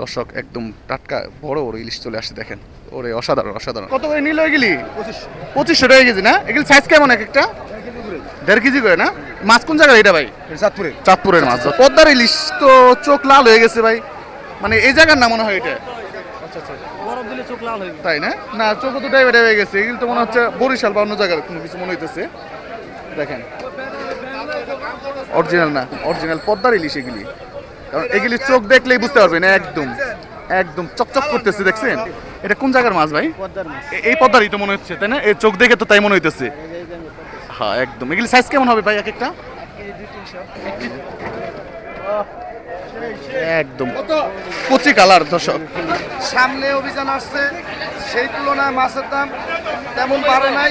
দর্শক একদম টাটকা বড় বড় ইলিশ চলে আসছে দেখেন। ওরে অসাধারণ অসাধারণ। কত করে নিল এগুলি? পঁচিশশো টাকা কেজি না? এগুলি সাইজ কেমন এক একটা? দেড় কেজি করে না? মাছ কোন জায়গায় এটা ভাই? চাঁদপুরে চাঁদপুরের। মাছ। পদ্মার ইলিশ তো চোখ লাল হয়ে গেছে ভাই। মানে এই জায়গার না মনে হয় এটা? চোখ লাল হয়ে তাই না? না চোখ তো ডাইভার হয়ে গেছে। এগুলো তো মনে হচ্ছে বরিশাল বা অন্য জায়গার কোনো কিছু মনে হইতেছে। দেখেন। অরিজিনাল না অরিজিনাল পদ্মার ইলিশ এগুলি। কারণ এগুলি চোখ দেখলেই বুঝতে পারবেন একদম একদম চকচক করতেছে দেখছেন? এটা কোন জায়গার মাছ ভাই? এই পদ্মারই তো মনে হচ্ছে তাই না? এই চোখ দেখে তো তাই মনে হইতেছে। হ্যাঁ একদম। এগুলি সাইজ কেমন হবে ভাই এক একটা একদম। কচি কালার দর্শক। সামনে অভিযান আসছে সেই তুলনায় মাছের দাম তেমন বাড়ে নাই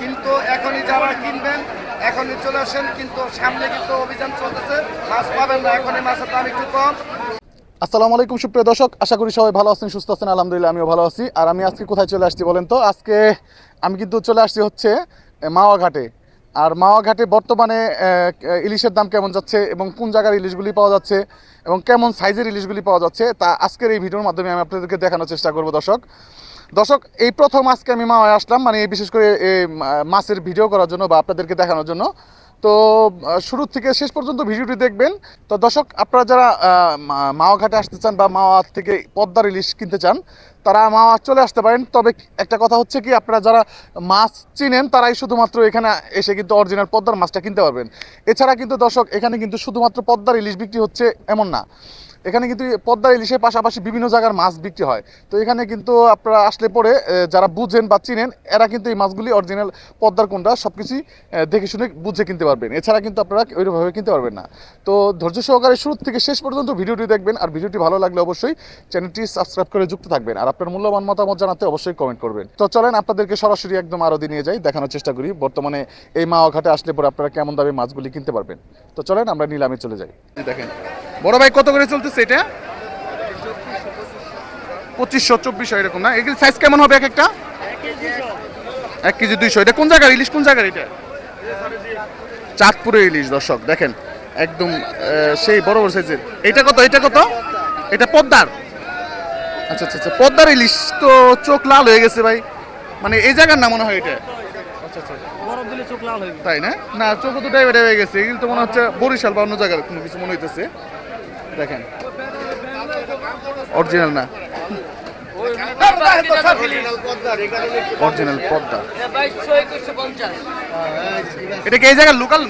কিন্তু এখনই যারা কিনবেন এখনই চলে আসেন, কিন্তু সামনে কিন্তু অভিযান চলতেছে। মাছ পাবেন না, এখনই মাছের দাম একটু কম। আসসালামু আলাইকুম, সুপ্রিয় দর্শক। আশা করি সবাই ভালো আছেন, সুস্থ আছেন। আলহামদুলিল্লাহ, আমিও ভালো আছি। আর আমি আজকে কোথায় চলে আসছি বলেন তো? আজকে আমি কিন্তু চলে আসছি হচ্ছে মাওয়া ঘাটে আর মাওয়া ঘাটে বর্তমানে ইলিশের দাম কেমন যাচ্ছে এবং কোন জায়গার ইলিশগুলি পাওয়া যাচ্ছে এবং কেমন সাইজের ইলিশগুলি পাওয়া যাচ্ছে, তা আজকের এই ভিডিওর মাধ্যমে আমি আপনাদেরকে দেখানোর চেষ্টা করব, দর্শক। দর্শক, এই প্রথম আজকে আমি মাওয়ায় আসলাম মানে বিশেষ করে মাছের ভিডিও করার জন্য বা আপনাদেরকে দেখানোর জন্য। তো শুরু থেকে শেষ পর্যন্ত ভিডিওটি দেখবেন। তো দর্শক, আপনারা যারা মাওয়া ঘাটে আসতে চান বা মাওয়া থেকে পদ্মার ইলিশ কিনতে চান, তারা মাওয়া চলে আসতে পারেন। তবে একটা কথা হচ্ছে কি, আপনারা যারা মাছ চিনেন, তারাই শুধুমাত্র এখানে এসে কিন্তু অরিজিনাল পদ্মার মাছটা কিনতে পারবেন। এছাড়া কিন্তু দর্শক, এখানে কিন্তু শুধুমাত্র পদ্মার ইলিশ বিক্রি হচ্ছে এমন না। এখানে কিন্তু পদ্মার ইলিশের পাশাপাশি বিভিন্ন জায়গার মাছ বিক্রি হয়। তো এখানে কিন্তু আপনারা আসলে পরে যারা বুঝেন বা চিনেন, এরা কিন্তু এই মাছগুলি অরিজিনাল পদ্মার কোনটা সব কিছুই দেখে শুনে বুঝে কিনতে পারবেন। এছাড়া কিন্তু আপনারা ওইভাবে কিনতে পারবেন না। তো ধৈর্য সহকারে শুরু থেকে শেষ পর্যন্ত ভিডিওটি দেখবেন, আর ভিডিওটি ভালো লাগলে অবশ্যই চ্যানেলটি সাবস্ক্রাইব করে যুক্ত থাকবেন, আর আপনার মূল্যবান মতামত জানাতে অবশ্যই কমেন্ট করবেন। তো চলেন আপনাদেরকে সরাসরি একদম আরও নিয়ে যাই, দেখানোর চেষ্টা করি, বর্তমানে এই মাওয়া ঘাটে আসলে পরে আপনারা কেমন দামে মাছগুলি কিনতে পারবেন। তো চলেন আমরা নিলামে চলে যাই। দেখেন বড় ভাই কত করে চলতেছে এটা? পঁচিশশো চব্বিশশো এরকম না? এগুলি সাইজ কেমন হবে এক একটা? এক কেজি দুইশো। এটা কোন জায়গার ইলিশ? কোন জায়গার এটা? চাঁদপুরের ইলিশ দর্শক দেখেন একদম সেই বড় বড় সাইজের এটা কত? এটা কত? এটা পদ্মার। আচ্ছা আচ্ছা আচ্ছা পদ্মার ইলিশ তো চোখ লাল হয়ে গেছে ভাই। মানে এই জায়গার না মনে হয় এটা? আচ্ছা আচ্ছা লাল তাই না? না চোখ তো ডাইভার হয়ে গেছে। এগুলো তো মনে হচ্ছে বরিশাল বা অন্য জায়গার কোনো কিছু মনে হইতেছে। দেখেন। অরিজিনাল না। অরিজিনাল এটা কি এই জায়গার লোকাল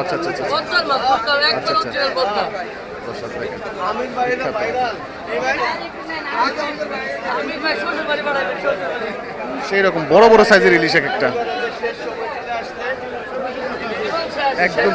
আচ্ছা আচ্ছা আচ্ছা। সেই রকম বড় বড় সাইজের ইলিশ এক একটা। একদম।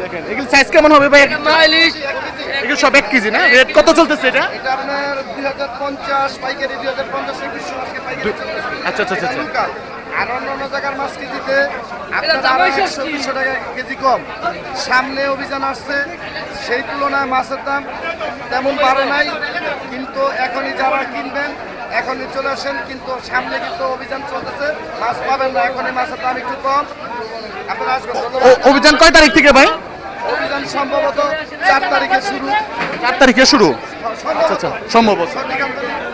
দেখেন সাইজ কেমন হবে ভাই? মাইলিশ। এগুলো সব এক কেজি না? রেট কত চলতেছে এটা? এটা আপনার দুই হাজার পঞ্চাশ পাইকারি দুই হাজার পঞ্চাশ একুশশো আজকে পাইকারি আচ্ছা আচ্ছা আচ্ছা লোকাল। আর অন্য অন্য জায়গার মাছ কেজিতে একশো দুশো টাকা কেজি কম। সামনে অভিযান আসছে সেই তুলনায় মাছের দাম তেমন বাড়ে নাই কিন্তু এখনই যারা কিনবেন এখনই চলে আসেন কিন্তু সামনে কিন্তু অভিযান চলতেছে মাছ পাবেন না এখনই মাছের দাম একটু কম। আপনারা আসবেন অভিযান কয় তারিখ থেকে ভাই? অভিযান সম্ভবত চার তারিখে শুরু। চার তারিখে শুরু। আচ্ছা আচ্ছা সম্ভবত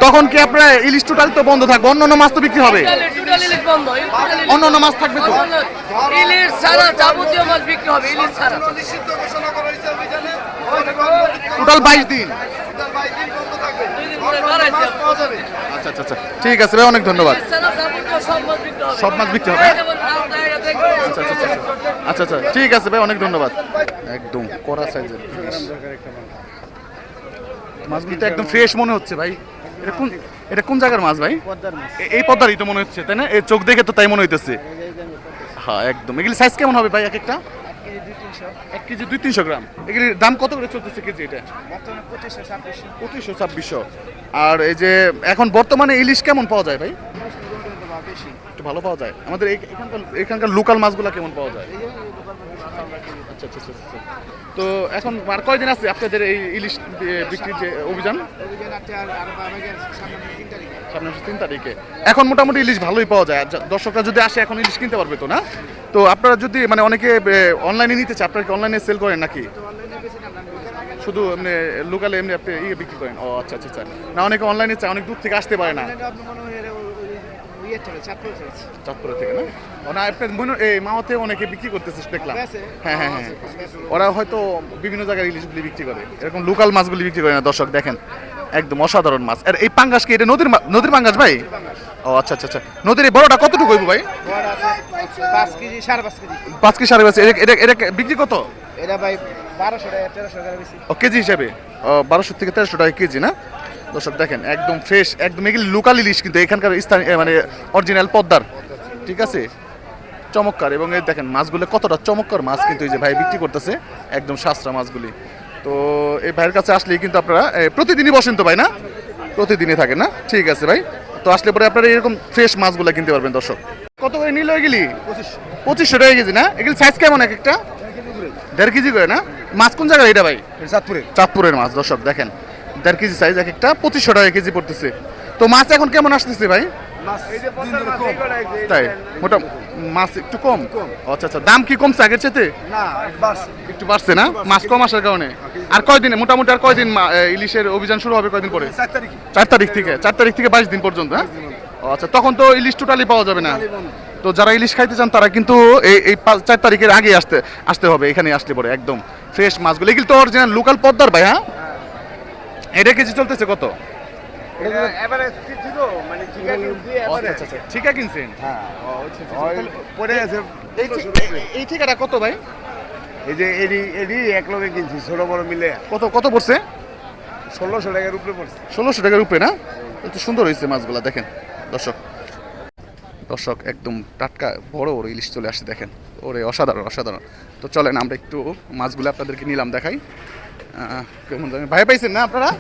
তখন কি আপনার ইলিশ টোটাল তো বন্ধ থাকবে? অন্য অন্য মাছ তো বিক্রি হবে? টোটাল ইলিশ বন্ধ অন্য অন্য মাছ থাকবে তো? ইলিশ ছাড়া যাবতীয় মাছ বিক্রি হবে ইলিশ ছাড়া। করা টোটাল বাইশ দিন আচ্ছা আচ্ছা আচ্ছা। ঠিক আছে ভাই অনেক ধন্যবাদ। সব মাছ বিক্রি হবে। দেখবেন। আচ্ছা আচ্ছা আচ্ছা আচ্ছা। আচ্ছা ঠিক আছে ভাই অনেক ধন্যবাদ। একদম কড়া সাইজের মাছগুলো তো একদম ফ্রেশ মনে হচ্ছে ভাই। এটা কোন এটা কোন জায়গার মাছ ভাই? এই পদ্মারই তো মনে হচ্ছে তাই না? এই চোখ দেখে তো তাই মনে হইতেছে। হ্যাঁ একদম। এগুলি সাইজ কেমন হবে ভাই এক একটা? এক কেজি দুই তিনশো। গ্রাম। এগুলির দাম কত করে চলতেছে কেজি এটা? পঁচিশশো ছাব্বিশশো। আর এই যে এখন বর্তমানে ইলিশ কেমন পাওয়া যায় ভাই? একটু ভালো পাওয়া যায়। আমাদের এখানকার এখানকার লোকাল মাছগুলো কেমন পাওয়া যায়? আচ্ছা আচ্ছা আচ্ছা আচ্ছা। তো এখন আর কয়দিন আছে আপনাদের এই ইলিশ বিক্রির যে অভিযান? সামনে তিন তারিখে। এখন মোটামুটি ইলিশ ভালোই পাওয়া যায়। দর্শকরা যদি আসে, এখন ইলিশ কিনতে পারবে তো না? তো আপনারা যদি মানে অনেকে অনলাইনে নিতে চায়, আপনারা কি অনলাইনে সেল করেন নাকি? শুধু এমনি লোকালে এমনি আপনি ইয়ে বিক্রি করেন। ও আচ্ছা আচ্ছা আচ্ছা। না, অনেকে অনলাইনে চায়, অনেক দূর থেকে আসতে পারে না। চাঁদপুরে থেকে না? ও আপনার মনে এই মাওতে অনেকে বিক্রি করতেছে দেখলাম। হ্যাঁ হ্যাঁ হ্যাঁ। ওরা হয়তো বিভিন্ন জায়গায় ইলিশগুলি বিক্রি করে। এরকম লোকাল মাছগুলি বিক্রি করে না দর্শক দেখেন। একদম অসাধারণ মাছ। আর এই পাঙ্গাস কি এটা নদীর নদীর পাঙ্গাস ভাই? ও আচ্ছা আচ্ছা আচ্ছা। নদীর এই বড়টা কতটুকু হইব ভাই? পাঁচ কেজি সাড়ে পাঁচ কেজি। পাঁচ কি সাড়ে পাঁচ এটা এটা এটা বিক্রি কত? এটা ভাই বারোশো টাকা তেরোশো টাকা বেশি। ও কেজি হিসাবে? বারোশো থেকে তেরোশো টাকা কেজি না? দর্শক দেখেন একদম ফ্রেশ একদম এগুলি লোকাল ইলিশ কিন্তু এখানকার স্থান মানে অরিজিনাল পদ্মার। ঠিক আছে? চমৎকার। এবং এই দেখেন মাছগুলো কতটা চমৎকার মাছ কিন্তু এই যে ভাই বিক্রি করতেছে একদম সাশ্রা মাছগুলি। তো এই ভাইয়ের কাছে আসলেই কিন্তু আপনারা প্রতিদিনই বসেন তো ভাই না? প্রতিদিনই থাকেন না? ঠিক আছে ভাই। তো আসলে পরে আপনারা এরকম ফ্রেশ মাছগুলো কিনতে পারবেন দর্শক। কত করে নিল এগুলি? পঁচিশশো। টাকা কেজি না? এগুলি সাইজ কেমন এক একটা? দেড় কেজি করে। না? মাছ কোন জায়গায় এটা ভাই? চাঁদপুরের চাঁদপুরের মাছ দর্শক দেখেন। দেড় কেজি সাইজ এক একটা পঁচিশশো টাকা কেজি পড়তেছে। তো মাছ এখন কেমন আসতেছে ভাই? তাই মোটা মাছ একটু কম? আচ্ছা আচ্ছা দাম কি কমছে আগের চেতে একটু বাড়ছে। না? মাছ কম আসার কারণে। আর কয়দিনে মোটামুটি আর কয়দিন ইলিশের অভিযান শুরু হবে কয়দিন পরে? চার তারিখ। থেকে চার তারিখ থেকে বাইশ দিন পর্যন্ত হ্যাঁ? আচ্ছা তখন তো ইলিশ টোটালি পাওয়া যাবে না। তো যারা ইলিশ খাইতে চান তারা কিন্তু এই এই পাঁচ- চার তারিখের আগে আসতে আসতে হবে এখানে আসলে পরে একদম। ফ্রেশ মাছগুলো। এগুলো তো অরিজিনাল লোকাল পদ্মার ভাই হ্যাঁ? এটা কেজি চলতেছে কত? আচ্ছা আচ্ছা ঠিক আছে কিনছেন? পরে আছে এই ঠিকাটা কত ভাই? এই যে এডি এডি এক লগে কিনছি ছোট বড় মিলে। কত কত পড়ছে? ষোলোশো টাকার উপরে পড়ছে। ষোলোশো টাকার উপরে না? একটু সুন্দর হয়েছে মাছগুলা দেখেন। দর্শক দর্শক একদম টাটকা বড় বড় ইলিশ চলে আসছে দেখেন। ওরে অসাধারণ অসাধারণ। তো চলেন আমরা একটু মাছগুলো আপনাদেরকে নিলাম দেখাই। কেমন জানি। ভাই পাইছেন না আপনারা?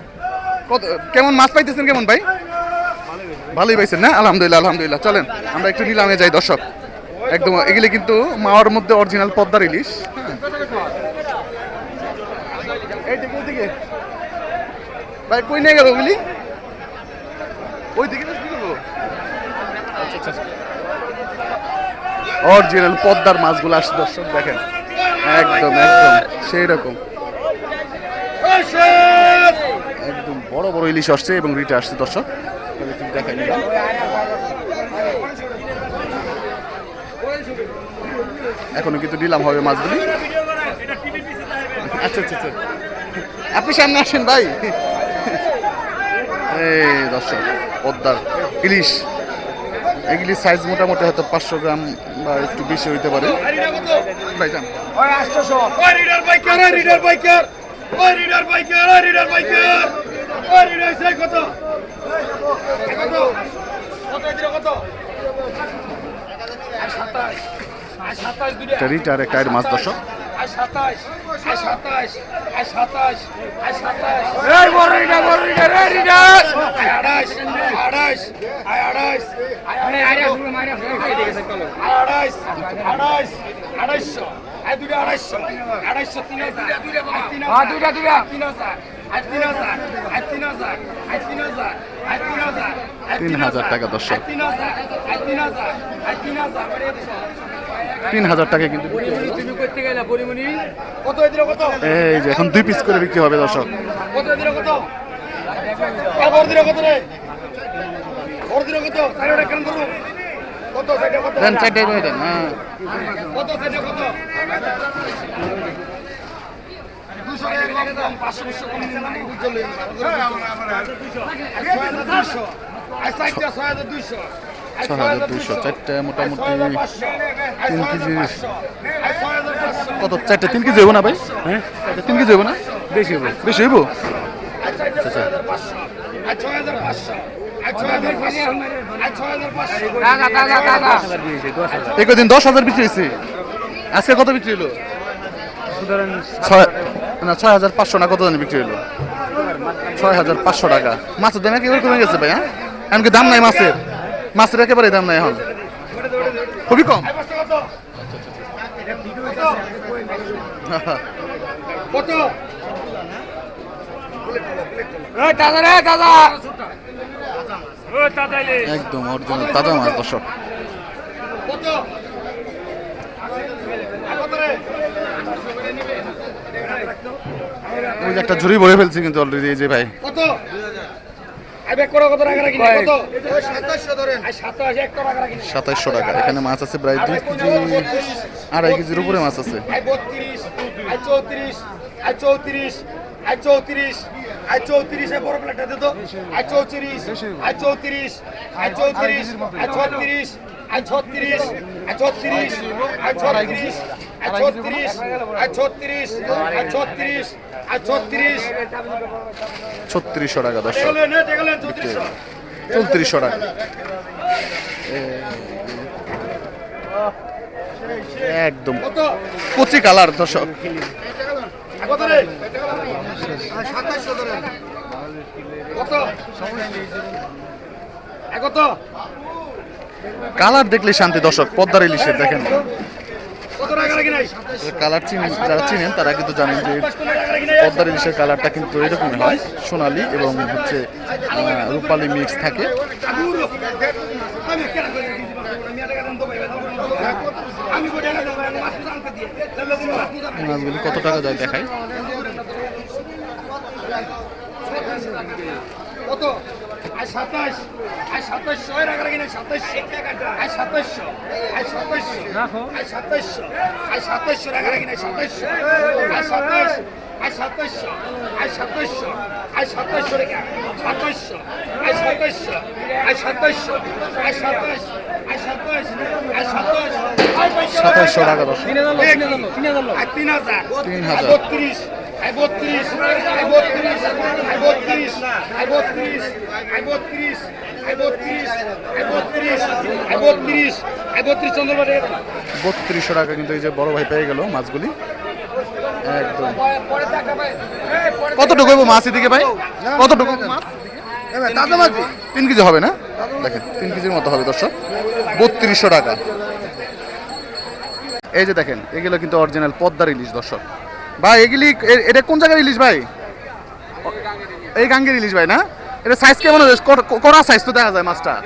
কত কেমন মাছ পাইতেছেন কেমন ভাই? ভালোই পাইছেন না? আলহামদুলিল্লাহ আলহামদুলিল্লাহ। চলেন, আমরা একটু নিলামে যাই, দর্শক। একদম, এগুলি কিন্তু মাওয়ার মধ্যে অরিজিনাল পদ্মার ইলিশ। হ্যাঁ। ভাই, কই নিয়ে গেল ওগুলি? ওই দিকে অরিজিনাল পদ্মার মাছগুলো আসছে, দর্শক, দেখেন। একদম একদম সেই রকম একদম বড় বড় ইলিশ আসছে এবং রিটা আসছে দর্শক। দেখাই নিলাম। এখনও কিন্তু নিলাম হবে মাছগুলি। আচ্ছা আচ্ছা আচ্ছা। আপনি সামনে আসেন ভাই। এই দর্শক পদ্মার ইলিশ। এগুলি সাইজ মোটামুটি হয়তো পাঁচশো গ্রাম বা একটু বেশি হইতে পারে। ভাই যান। রিডার বাইকার রিডার বাইকার ওই রিডার বাইকার ওই রিডার বাইকার ওই রিডার সেই কত কত কত কত একটা মাছ দর্শক আড়াইশ দুটো আড়াইশো আড়াইশো তিন হাজার হ্যাঁ দুটা দুটা তিন হাজার তিন হাজার তিন হাজার আই তিন হাজার তিন হাজার তিন হাজার টাকা দর্শক তিন হাজার তিন হাজার তিন হাজার তিন হাজার টাকা কিন্তু এই যে এখন দুই পিস করে বিক্রি হবে দর্শক কত এদিকে কত আর বড় দিনে চারটে করে দেন হ্যাঁ। ছ হাজার দুইশো। চারটে মোটামুটি তিন কেজি। কত? চারটে তিন কেজি হইব না ভাই? হ্যাঁ? তিন কেজি হইব না? বেশি হইব। বেশি হইব? আচ্ছা এই কদিন দশ হাজার বিক্রি হয়েছে। আজকে কত বিক্রি হলো? ছয় না ছয় হাজার পাঁচশো না কত জানি বিক্রি হলো? ছয় হাজার পাঁচশো টাকা। মাছের দাম একেবারে কমে গেছে ভাই হ্যাঁ? এমনকি দাম নাই মাছের? মাছের একেবারে দাম নাই এখন। খুবই কম। কত? একদম অরিজিনাল তাজা মাছ দর্শক। ওই একটা ঝুড়ি ভরে ফেলছি কিন্তু অলরেডি এই যে ভাই। কত? সাতাইশশো টাকা এখানে মাছ আছে প্রায় দুই কেজি আড়াই কেজির উপরে মাছ আছে। চৌত্রিশ চৌত্রিশ চৌত্রিশ। 34 আই 34 আই 34 আই 34 এ বড় প্লেটটা দে তো I 34 I 34 I 34 I 36 I 36 I 36 I 36 I 36 I 36 I 36 I 36 ছত্রিশশো। টাকা। এগুলো 3400 চৌত্রিশশো টাকা একদম কচি কালার দর্শক। কালার দেখলে শান্তি দর্শক পদ্মার ইলিশের দেখেন। কালার চিনেন যারা চিনেন তারা কিন্তু জানেন যে পদ্মার ইলিশের কালারটা কিন্তু এরকমই হয় সোনালি এবং হচ্ছে রূপালি মিক্স থাকে। মাছগুলি কত টাকা যায় দেখাই কত আর সাতাশ আর সাতাশশো এর আগে কিনা সাতাশশো আর সাতাশশো আর সাতাশশো আর সাতাশশো আর সাতাশশোর আগে কিনা সাতাশশো আর সাতাশ আর সাতাশশো আর সাতাশশো আর সাতাশশো সাতাশশো আর সাতাশশো আর সাতাশশো আর সাতাশ আর সাতাশশো টাকা দশ। তিন হাজার। তিন হাজার বত্রিশ বত্রিশশো টাকা কিন্তু এই যে বড় ভাই পেয়ে গেল মাছগুলি। একদম। কতটুকু মাছ এদিকে ভাই? কতটুকু? তিন কেজি হবে না? দেখেন, তিন কেজির মতো হবে দর্শক। বত্রিশশো টাকা। এই যে দেখেন, এগুলো কিন্তু অরিজিনাল পদ্মার ইলিশ দর্শক। ভাই, এগুলি এটা কোন জায়গার ইলিশ ভাই? এই গাঙ্গের ইলিশ ভাই না? এটা সাইজ কেমন ক- কড়া সাইজ তো দেখা যায় মাছটা।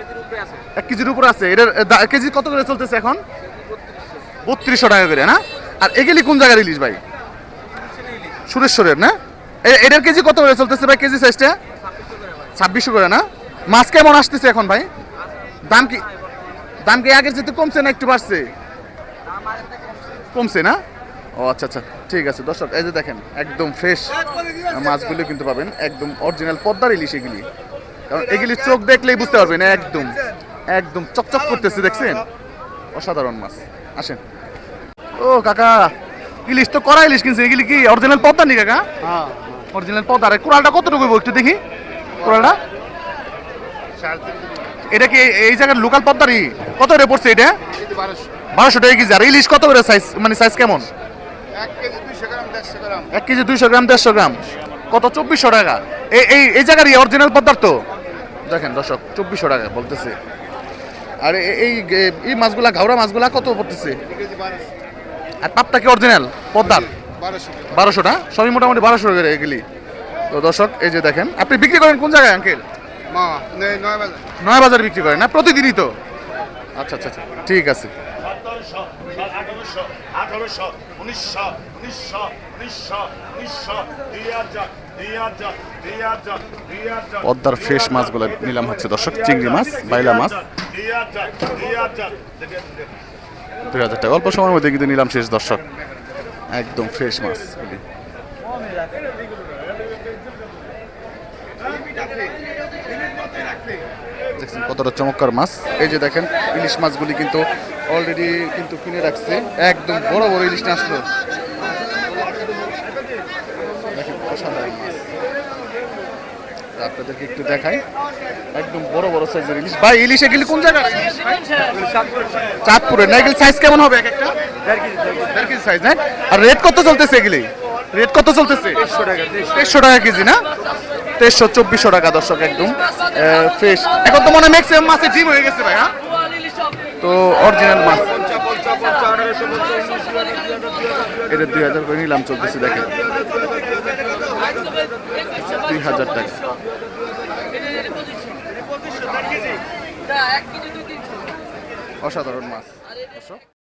এক কেজির উপর আছে। এটার কেজি কত করে চলতেছে এখন? বত্রিশশো টাকা করে, না? আর এগুলি কোন জায়গার ইলিশ ভাই? সুরেশ্বরের, না? এটার কেজি কত করে চলতেছে ভাই, কেজি সাইজটা ছাব্বিশশো করে, না? মাছ কেমন আসতেছে এখন ভাই? দাম কি দাম কি আগের যেতে কমছে না একটু বাড়ছে? কমছে না? ও আচ্ছা আচ্ছা ঠিক আছে। দর্শক এই যে দেখেন একদম ফ্রেশ মাছগুলো কিন্তু পাবেন। একদম অরিজিনাল পদ্মার ইলিশ এগুলি। কারণ এগুলি চোখ দেখলেই বুঝতে পারবেন একদম একদম চকচক করতেছে দেখছেন? অসাধারণ মাছ। আসেন। ও কাকা ইলিশ তো করা ইলিশ কিনছে। এগুলি কি অরিজিনাল পদ্মা নি কাকা? হ্যাঁ। অরিজিনাল পদ্মা। আর কোরালটা কতটুকু একটু দেখি? কোরালটা? এটা কি এই- জায়গার লোকাল পদ্মারি কত রে পড়ছে এটা? বারোশো টাকা কেজি। আর ইলিশ কত করে সাইজ মানে সাইজ কেমন? এক কেজি দুইশো গ্রাম, দেড়শো গ্রাম। কত? চব্বিশশো টাকা। এই এই জায়গার অরিজিনাল পদ্মার তো? দেখেন দর্শক, চব্বিশশো টাকা বলতেছে। আর এই এই মাছগুলা ঘাওড়া মাছগুলা কত পড়তেছে? আর পাপটা কি অরিজিনাল পদ্মার? বারোশো। বারোশোটা সবই মোটামুটি বারোশো করে এগুলি তো দর্শক, এই যে দেখেন। আপনি বিক্রি করেন কোন জায়গায় আঙ্কেল নয় বাজার বিক্রি করেন, না? প্রতিদিনই তো? আচ্ছা আচ্ছা আচ্ছা। ঠিক আছে। পদ্মার ফ্রেশ মাছগুলো নিলাম হচ্ছে দর্শক, চিংড়ি মাছ, বাইলা মাছ। দুই হাজার টাকা, অল্প সময়ের মধ্যে কিন্তু নিলাম শেষ দর্শক। একদম ফ্রেশ মাছ। দেখছেন কতটা চমৎকার মাছ। এই যে দেখেন ইলিশ মাছগুলি কিন্তু অলরেডি কিন্তু কিনে রাখছে। একদম বড় বড় ইলিশ নিয়ে আসলো। আপনাদেরকে একটু দেখাই। একদম বড় বড় সাইজের ইলিশ। ভাই ইলিশ এগুলি কোন জায়গায় চাঁদপুরের। না এগুলি সাইজ কেমন হবে এক একটা? দেড় কেজি সাইজ না? আর রেট কত চলতেছে এগুলি? রেট কত চলতেছে? তেইশশো টাকা কেজি না? তেইশশো, চব্বিশশো টাকা দর্শক একদম ফ্রেশ এখন তো মনে ম্যাক্সিমাম মাছের ডিম হয়ে গেছে ভাই হ্যাঁ? তো অরিজিনাল মাছ। এটা দুই হাজার করে নিলাম চলতেছে, দেখেন। দুই হাজার টাকা। অসাধারণ মাছ।